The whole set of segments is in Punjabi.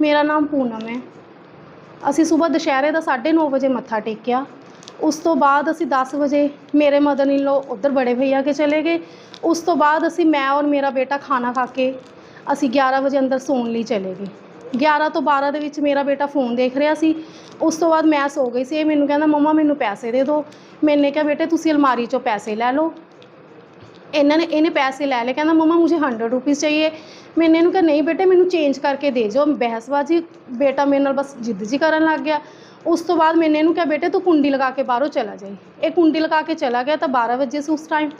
ਮੇਰਾ ਨਾਮ ਪੂਨਮ ਹੈ। ਅਸੀਂ ਸਵੇਰ ਦੁਸ਼ਹਿਰੇ ਦਾ 9:30 ਵਜੇ ਮੱਥਾ ਟੇਕਿਆ। ਉਸ ਤੋਂ ਬਾਅਦ ਅਸੀਂ 10 ਵਜੇ ਮੇਰੇ ਮਦਰ ਇਨ ਲੋ ਉੱਧਰ ਬੜੇ ਭਈਆ ਕੇ ਚਲੇ ਗਏ। ਉਸ ਤੋਂ ਬਾਅਦ ਅਸੀਂ ਮੈਂ ਔਰ ਮੇਰਾ ਬੇਟਾ ਖਾਣਾ ਖਾ ਕੇ ਅਸੀਂ 11 ਵਜੇ ਅੰਦਰ ਸੌਣ ਲਈ ਚਲੇ ਗਏ। 11 ਤੋਂ 12 ਦੇ ਵਿੱਚ ਮੇਰਾ ਬੇਟਾ ਫੋਨ ਦੇਖ ਰਿਹਾ ਸੀ। ਉਸ ਤੋਂ ਬਾਅਦ ਮੈਂ ਸੋ ਗਈ ਸੀ। ਇਹ ਮੈਨੂੰ ਕਹਿੰਦਾ, ਮੰਮਾ, ਮੈਨੂੰ ਪੈਸੇ ਦੇ ਦਿਓ ਮੈਨੇ ਕਿਹਾ, ਬੇਟੇ, ਤੁਸੀਂ ਅਲਮਾਰੀ 'ਚੋਂ ਪੈਸੇ ਲੈ ਲਓ। ਇਹਨਾਂ ਨੇ, ਇਹਨੇ ਪੈਸੇ ਲੈ ਲਏ। ਕਹਿੰਦਾ, ਮਮਾ, ਮੁਝੇ 100 ਰੁਪੀਸ ਚਾਹੀਏ। ਮੈਨੇ ਇਹਨੂੰ ਕਿਹਾ, ਨਹੀਂ ਬੇਟੇ, ਮੈਨੂੰ ਚੇਂਜ ਕਰਕੇ ਦੇ ਜੋ ਬਹਿਸਬਾਜੀ, ਬੇਟਾ ਮੇਰੇ ਨਾਲ ਬਸ ਜਿੱਦ ਜੀ ਕਰਨ ਲੱਗ ਗਿਆ। ਉਸ ਤੋਂ ਬਾਅਦ ਮੈਨੇ ਇਹਨੂੰ ਕਿਹਾ, ਬੇਟੇ, ਤੂੰ ਕੁੰਡੀ ਲਗਾ ਕੇ ਬਾਹਰੋਂ ਚਲਾ ਜਾਈ। ਇਹ ਕੁੰਡੀ ਲਗਾ ਕੇ ਚਲਾ ਗਿਆ ਤਾਂ 12 ਵਜੇ ਸੀ ਉਸ ਟਾਈਮ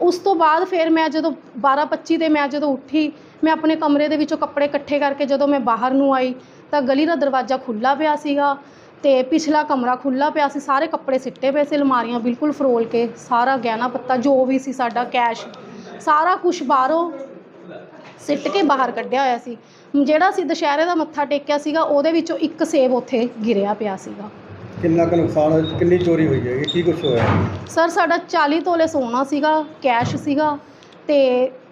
ਉਸ ਤੋਂ ਬਾਅਦ ਫਿਰ ਮੈਂ ਜਦੋਂ 12:25 ਤੇ ਮੈਂ ਜਦੋਂ ਉੱਠੀ, ਮੈਂ ਆਪਣੇ ਕਮਰੇ ਦੇ ਵਿੱਚੋਂ ਕੱਪੜੇ ਇਕੱਠੇ ਕਰਕੇ ਜਦੋਂ ਮੈਂ ਬਾਹਰ ਨੂੰ ਆਈ, ਤਾਂ ਗਲੀ ਦਾ ਦਰਵਾਜ਼ਾ ਖੁੱਲਾ ਪਿਆ ਸੀਗਾ ਤੇ ਪਿਛਲਾ ਕਮਰਾ ਖੁੱਲਾ ਪਿਆ ਸੀ, ਸਾਰੇ ਕੱਪੜੇ ਸਿੱਟੇ ਪਏ ਸੀ, ਅਲਮਾਰੀਆਂ ਬਿਲਕੁਲ ਫਰੋਲ ਕੇ, ਸਾਰਾ ਗਹਿਣਾ ਪੱਤਾ ਜੋ ਵੀ ਸੀ ਸਾਡਾ, ਕੈਸ਼, ਸਾਰਾ ਕੁਝ ਬਾਹਰੋਂ ਸਿੱਟ ਕੇ ਬਾਹਰ ਕੱਢਿਆ ਹੋਇਆ ਸੀ। ਜਿਹੜਾ ਸੀ ਦੁਸ਼ਹਿਰੇ ਦਾ ਮੱਥਾ ਟੇਕਿਆ ਸੀਗਾ ਉਹਦੇ ਵਿੱਚੋਂ ਇੱਕ ਸੇਬ ਉੱਥੇ ਗਿਰਿਆ ਪਿਆ ਸੀਗਾ। ਕਿੰਨਾ ਕੁ ਨੁਕਸਾਨ ਹੋਇਆ? ਕਿੰਨੀ ਚੋਰੀ ਹੋਈ ਹੈ? ਕੀ ਕੁਝ ਹੋਇਆ? ਸਰ ਸਾਡਾ 40 ਤੋਲੇ ਸੋਨਾ ਸੀਗਾ ਕੈਸ਼ ਸੀਗਾ ਤੇ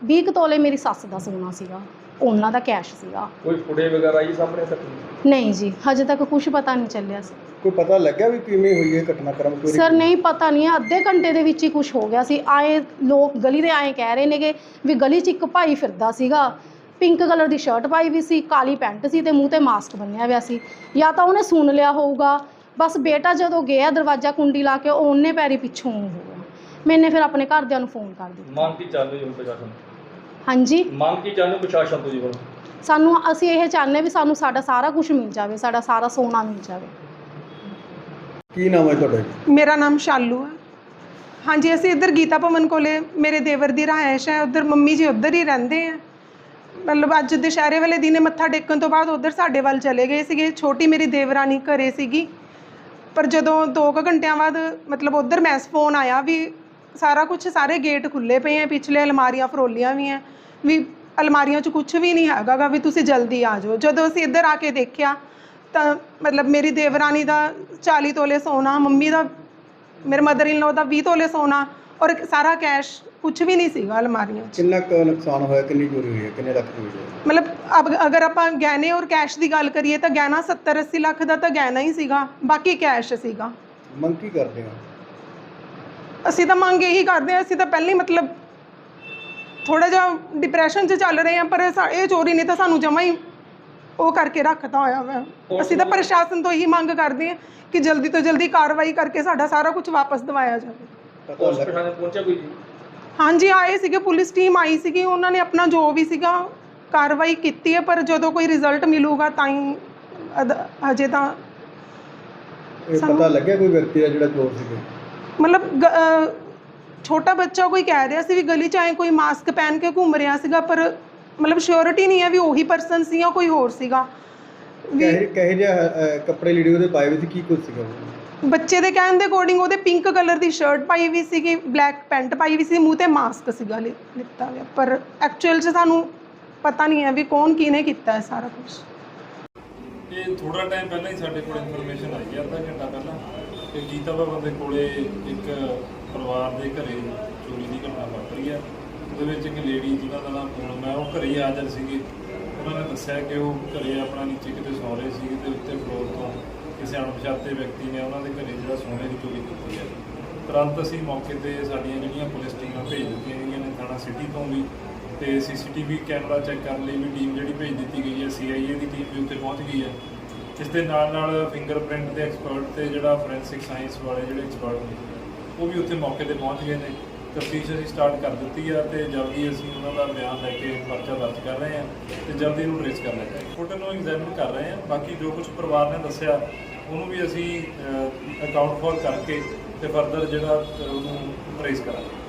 20 ਕੁ ਤੋਲੇ ਮੇਰੀ ਸੱਸ ਦਾ ਸੋਨਾ ਸੀਗਾ। ਉਹਨਾਂ ਦਾ ਕੈਸ਼ ਸੀਗਾ। ਕੋਈ ਫੁੜੇ ਵਗੈਰਾ ਆਈ ਸਾਹਮਣੇ ਤੱਕ? ਨਹੀਂ ਜੀ ਹਜੇ ਤੱਕ ਕੁਝ ਪਤਾ ਨਹੀਂ ਚੱਲਿਆ ਸੀ। ਕੋਈ ਪਤਾ ਲੱਗਿਆ ਵੀ ਕਿਵੇਂ ਹੋਈ ਹੈ ਘਟਨਾਕ੍ਰਮ ਚੋਰੀ ਸਰ ਨਹੀਂ? ਪਤਾ ਨਹੀਂ ਹੈ। ਅੱਧੇ ਘੰਟੇ ਦੇ ਵਿੱਚ ਹੀ ਕੁਝ ਹੋ ਗਿਆ ਸੀ। ਆਏ ਲੋਕ ਗਲੀ ਦੇ ਆਏ ਕਹਿ ਰਹੇ ਨੇਗੇ ਵੀ ਗਲੀ 'ਚ ਇੱਕ ਭਾਈ ਫਿਰਦਾ ਸੀਗਾ। ਪਿੰਕ ਕਲਰ ਦੀ ਸ਼ਰਟ ਪਾਈ ਵੀ ਸੀ ਕਾਲੀ ਪੈਂਟ ਸੀ ਤੇ ਮੂੰਹ ਤੇ ਮਾਸਕ ਬੰਨਿਆ ਹੋਇਆ ਸੀ। ਜਾਂ ਤਾਂ ਉਹਨੇ ਸੁਣ ਲਿਆ ਹੋਊਗਾ। ਬਸ ਬੇਟਾ ਜਦੋਂ ਗਿਆ ਦਰਵਾਜ਼ਾ ਕੁੰਡੀ ਲਾ ਕੇ ਉਹ ਉਹਨੇ ਪੈਰੀ ਪਿੱਛੋਂ ਹੋ ਗਿਆ। ਮੈਨੇ ਫਿਰ ਆਪਣੇ ਘਰਦਿਆਂ ਨੂੰ ਫੋਨ ਕਰ ਦਿੱਤਾ। ਮੰਗ ਕੀ ਚਾਹੁੰਦੇ ਹੋ ਪ੍ਰਸ਼ਾਸਨ? ਹਾਂਜੀ? ਮੰਗ ਕੀ ਚਾਹੁੰਦੇ ਪ੍ਰਸ਼ਾਸਨ ਤੋਂ ਜੀ ਵੱਲੋਂ ਸਾਨੂੰ ਅਸੀਂ ਇਹ ਚਾਹੁੰਦੇ ਵੀ ਸਾਨੂੰ ਸਾਡਾ ਸਾਰਾ ਕੁਝ ਮਿਲ ਜਾਵੇ ਸਾਡਾ ਸਾਰਾ ਸੋਨਾ ਮਿਲ ਜਾਵੇ। ਕੀ ਨਾਮ ਹੈ ਤੁਹਾਡਾ? ਜੀ? ਮੇਰਾ ਨਾਮ ਸ਼ਾਲੂ ਹੈ। ਹਾਂਜੀ, ਅਸੀਂ ਇੱਧਰ ਗੀਤਾ ਭਵਨ ਕੋਲੇ ਮੇਰੇ ਦੇਵਰ ਦੀ ਰਹਾਇਸ਼ ਹੈ। ਉੱਧਰ ਮੰਮੀ ਜੀ ਉੱਧਰ ਹੀ ਰਹਿੰਦੇ ਆ। ਮਤਲਬ ਅੱਜ ਦੁਸ਼ਹਿਰੇ ਵਾਲੇ ਦਿਨੇ ਮੱਥਾ ਟੇਕਣ ਤੋਂ ਬਾਅਦ ਉੱਧਰ ਸਾਡੇ ਵੱਲ ਚਲੇ ਗਏ ਸੀਗੇ। ਛੋਟੀ ਮੇਰੀ ਦੇਵਰਾਨੀ ਘਰੇ ਸੀਗੀ। ਪਰ ਜਦੋਂ 2 ਘੰਟਿਆਂ ਬਾਅਦ ਮਤਲਬ ਉੱਧਰ ਮੈਸ ਫੋਨ ਆਇਆ ਵੀ ਸਾਰਾ ਕੁਝ ਸਾਰੇ ਗੇਟ ਖੁੱਲੇ ਪਏ ਆ, ਪਿਛਲੇ ਅਲਮਾਰੀਆਂ ਫਰੋਲੀਆਂ ਵੀ ਆ। ਵੀ ਅਲਮਾਰੀਆਂ 'ਚ ਕੁਝ ਵੀ ਨਹੀਂ ਹੈਗਾ ਗਾ ਵੀ ਤੁਸੀਂ ਜਲਦੀ ਆ ਜਾਓ। ਜਦੋਂ ਅਸੀਂ ਇੱਧਰ ਆ ਕੇ ਦੇਖਿਆ ਤਾਂ ਮਤਲਬ ਮੇਰੀ ਦੇਵਰਾਨੀ ਦਾ 40 ਤੋਲੇ ਸੋਨਾ ਮੰਮੀ ਦਾ ਮੇਰੇ ਮਦਰ ਇਨ ਲੋ ਦਾ 20 ਤੋਲੇ ਸੋਨਾ ਔਰ ਸਾਰਾ ਕੈਸ਼ ਕੁਝ ਵੀ ਨਹੀਂ ਸੀਗਾ ਅਲਮਾਰੀਆਂ 'ਚ। ਕਿੰਨਾ ਕੁ ਨੁਕਸਾਨ ਹੋਇਆ ਕਿੰਨੀ ਚੋਰੀ ਹੋਈ ਹੈ ਕਿੰਨੇ ਲੱਖ ਦੀ ਹੋਈ ਹੈ ਮਤਲਬ ਅਬ ਅਗਰ ਆਪਾਂ ਗਹਿਣੇ ਔਰ ਕੈਸ਼ ਦੀ ਗੱਲ ਕਰੀਏ ਤਾਂ ਗਹਿਣਾ 70 80 ਲੱਖ ਦਾ ਤਾਂ ਗਹਿਣਾ ਹੀ ਸੀਗਾ ਬਾਕੀ ਕੈਸ਼ ਸੀਗਾ। ਮੰਗ ਕੀ ਕਰਦੇ ਹੋ? ਅਸੀਂ ਤਾਂ ਮੰਗ ਇਹੀ ਕਰਦੇ ਹਾਂ ਅਸੀਂ ਤਾਂ ਪਹਿਲਾਂ ਹੀ ਮਤਲਬ ਥੋੜਾ ਜਿਹਾ ਡਿਪਰੈਸ਼ਨ 'ਚ ਚੱਲ ਰਹੇ ਹਾਂ ਪਰ ਸਾ- ਇਹ ਚੋਰੀ ਨੇ ਤਾਂ ਸਾਨੂੰ ਜਮਾ ਹੀ ਉਹ ਕਰਕੇ ਰੱਖਤਾ ਹੋਇਆ ਵਾ ਅਸੀਂ ਤਾਂ ਪ੍ਰਸ਼ਾਸਨ ਤੋਂ ਇਹੀ ਮੰਗ ਕਰਦੇ ਹਾਂ ਕਿ ਜਲਦੀ ਤੋਂ ਜਲਦੀ ਕਾਰਵਾਈ ਕਰਕੇ ਸਾਡਾ ਸਾਰਾ ਕੁਝ ਵਾਪਸ ਦਿਵਾਇਆ ਜਾਵੇ। ਪਹੁੰਚਿਆ ਕੋਈ ਜੀ? ਹਾਂਜੀ ਆਏ ਸੀਗੇ ਪੁਲਿਸ ਟੀਮ ਆਈ ਸੀਗੀ ਉਹਨਾਂ ਨੇ ਆਪਣਾ ਜੋ ਵੀ ਸੀਗਾ ਕਾਰਵਾਈ ਕੀਤੀ ਹੈ ਪਰ ਜਦੋਂ ਕੋਈ ਰਿਜ਼ਲਟ ਮਿਲੂਗਾ ਤਾਂ ਹੀ ਅਦ- ਹਜੇ ਤਾਂ ਇਹ ਪਤਾ ਲੱਗਿਆ ਕੋਈ ਵਿਅਕਤੀ ਦਾ ਜਿਹੜਾ ਚੋਰ ਸੀਗਾ? ਮਤਲਬ ਗ- ਅਹ ਛੋਟਾ ਬੱਚਾ ਕੋਈ ਕਹਿ ਰਿਹਾ ਸੀ ਵੀ ਗਲੀ 'ਚ ਆਏ ਕੋਈ ਮਾਸਕ ਪਹਿਨ ਕੇ ਘੁੰਮ ਰਿਹਾ ਸੀਗਾ ਪਰ ਮਤਲਬ ਸ਼ੋਰਿਟੀ ਨਹੀਂ ਹੈ ਵੀ ਉਹੀ ਪਰਸਨ ਸੀ ਜਾਂ ਕੋਈ ਹੋਰ ਸੀਗਾ। ਵੀ ਕਹੇ ਕਹੇ ਜਿਹਾ ਕੱਪੜੇ ਲੀੜੇ ਉਹਦੇ ਪਾਏ ਹੋਏ ਸੀ ਕੀ ਕੁਝ ਸੀਗਾ? ਉਹ? ਬੱਚੇ ਦੇ ਕਹਿਣ ਦੇ ਅਕੋਰਡਿੰਗ ਉਹਦੇ ਪਿੰਕ ਕਲਰ ਦੀ ਸ਼ਰਟ ਪਾਈ ਵੀ ਸੀਗੀ ਬਲੈਕ ਪੈਂਟ ਪਾਈ ਵੀ ਸੀ ਮੂੰਹ ਤੇ ਮਾਸਕ ਸੀਗਾ ਲਿ- ਲਿੱਤਾ ਹੋਇਆ। ਪਰ ਐਕਚੁਅਲ 'ਚ ਸਾਨੂੰ ਪਤਾ ਨਹੀਂ ਹੈ ਵੀ ਕੌਣ ਕਿਹਨੇ ਕੀਤਾ ਹੈ ਸਾਰਾ ਕੁਝ ਇਹ ਥੋੜਾ ਟਾਈਮ ਪਹਿਲਾਂ ਹੀ ਸਾਡੇ ਕੋਲ ਇਨਫੋਰਮੇਸ਼ਨ ਆਈ ਹੈ ਅੱਧਾ ਘੰਟਾ ਪਹਿਲਾਂ। ਕਿ ਗੀਤਾ ਭਵਨ ਦੇ ਕੋਲੇ ਇੱਕ ਪਰਿਵਾਰ ਦੇ ਘਰੇ ਚੋਰੀ ਦੀ ਘਟਨਾ ਵਾਪਰੀ। ਹੈ ਉਹਦੇ ਵਿੱਚ ਇੱਕ ਲੇਡੀ ਜਿਨ੍ਹਾਂ ਦਾ ਨਾਮ ਪੂਨਮ ਹੈ, ਉਹ ਘਰੇ ਹੀ ਹਾਜ਼ਰ ਸੀਗੇ। ਉਹਨਾਂ ਨੇ ਦੱਸਿਆ ਕਿ ਉਹ ਘਰੇ ਆਪਣਾ ਨੀਚੇ ਕਿਤੇ ਸੌ ਰਹੇ ਸੀ ਤੇ ਉੱਤੇ ਫਲੋਰ ਤੋਂ ਕਿਸੇ ਅਣਪਛਾਤੇ ਵਿਅਕਤੀ ਨੇ ਉਹਨਾਂ ਦੇ ਘਰੇ ਜਿਹੜਾ ਸੋਨੇ ਦੀ ਚੋਰੀ ਕੀਤੀ ਹੈ। ਤੁਰੰਤ ਅਸੀਂ ਮੌਕੇ ਤੇ ਸਾਡੀਆਂ ਜਿਹੜੀਆਂ ਪੁਲਿਸ ਟੀਮਾਂ ਭੇਜ ਦਿੱਤੀਆਂ ਗਈਆਂ ਨੇ ਥਾਣਾ ਸਿਟੀ ਤੋਂ ਵੀ ਤੇ ਸੀਸੀਟੀਵੀ ਕੈਮਰਾ ਚੈੱਕ ਕਰਨ ਲਈ ਵੀ ਟੀਮ ਜਿਹੜੀ ਭੇਜ ਦਿੱਤੀ ਗਈ ਹੈ ਸੀਆਈਏ ਦੀ ਟੀਮ ਵੀ ਉੱਥੇ ਪਹੁੰਚ ਗਈ ਹੈ। ਇਸ ਦੇ ਨਾਲ ਨਾਲ ਫਿੰਗਰਪ੍ਰਿੰਟ ਦੇ ਐਕਸਪਰਟ ਤੇ ਜਿਹੜਾ ਫੋਰੈਂਸਿਕ ਸਾਇੰਸ ਵਾਲੇ ਜਿਹੜੇ ਐਕਸਪਰਟ ਨੇ, ਉਹ ਵੀ ਉੱਥੇ ਮੌਕੇ ਤੇ ਪਹੁੰਚ ਗਏ ਨੇ। ਤਫਤੀਸ਼ ਅਸੀਂ ਸਟਾਰਟ ਕਰ ਦਿੱਤੀ ਆ ਤੇ ਜਲਦੀ ਅਸੀਂ ਉਹਨਾਂ ਦਾ ਬਿਆਨ ਲੈ ਕੇ ਪਰਚਾ ਦਰਜ ਕਰ ਰਹੇ ਹਾਂ ਤੇ ਜਲਦੀ ਇਹਨੂੰ ਟ੍ਰੇਸ ਕਰਨਾ ਲਾਂਗੇ ਫੋਟੋ ਨੂੰ ਐਗਜ਼ਾਮਿਨ ਕਰ ਰਹੇ ਹਾਂ। ਬਾਕੀ ਜੋ ਕੁਝ ਪਰਿਵਾਰ ਨੇ ਦੱਸਿਆ, ਉਹਨੂੰ ਵੀ ਅਸੀਂ ਅਕਾਊਂਟ ਫਾਰ ਕਰਕੇ ਤੇ ਫਰਦਰ ਜਿਹੜਾ ਉਹਨੂੰ ਟ੍ਰੇਸ ਕਰਾਂਗੇ।